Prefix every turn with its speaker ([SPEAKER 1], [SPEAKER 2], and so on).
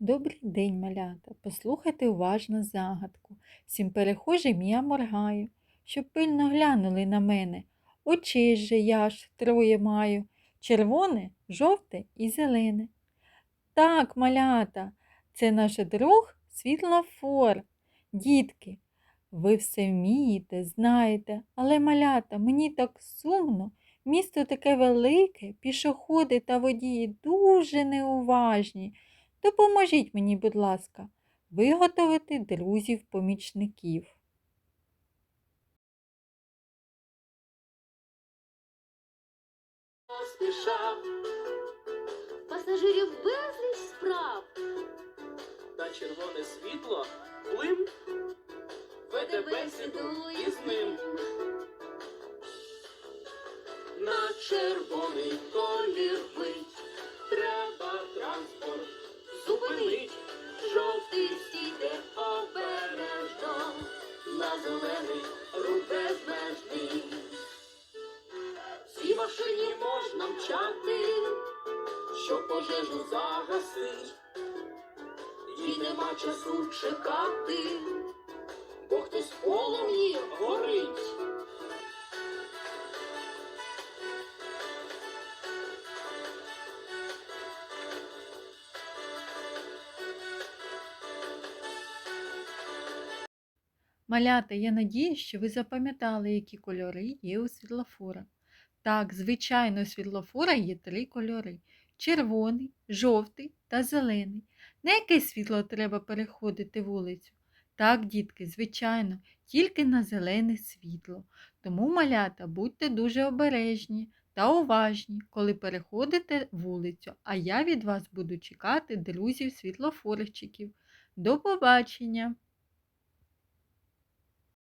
[SPEAKER 1] Добрий день, малята. Послухайте уважно загадку. Сім перехожим я моргаю, щоб пильно глянули на мене. Очей же я ж троє маю. Червоне, жовте і зелене. Так, малята, це наш друг світлофор. Дітки, ви все вмієте, знаєте, але малята, мені так сумно. Місто таке велике, пішоходи та водії дуже неуважні. Допоможіть мені, будь ласка, виготовити друзів-помічників.
[SPEAKER 2] поспішав,
[SPEAKER 3] Пасажирів безліч справ.
[SPEAKER 2] на червоне світло плим, веде бесіду із ним. На червоний колір зелений рух безмежний. Цій машині можна мчати, щоб пожежу загасить. І нема часу чекати, бо хтось полум'ї горить.
[SPEAKER 1] Малята, я надіюсь, що ви запам'ятали, які кольори є у світлофора. Так, звичайно, у світлофора є три кольори червоний, жовтий та зелений. На яке світло треба переходити вулицю? Так, дітки, звичайно, тільки на зелене світло. Тому, малята, будьте дуже обережні та уважні, коли переходите вулицю, а я від вас буду чекати друзів світлофорчиків. До побачення!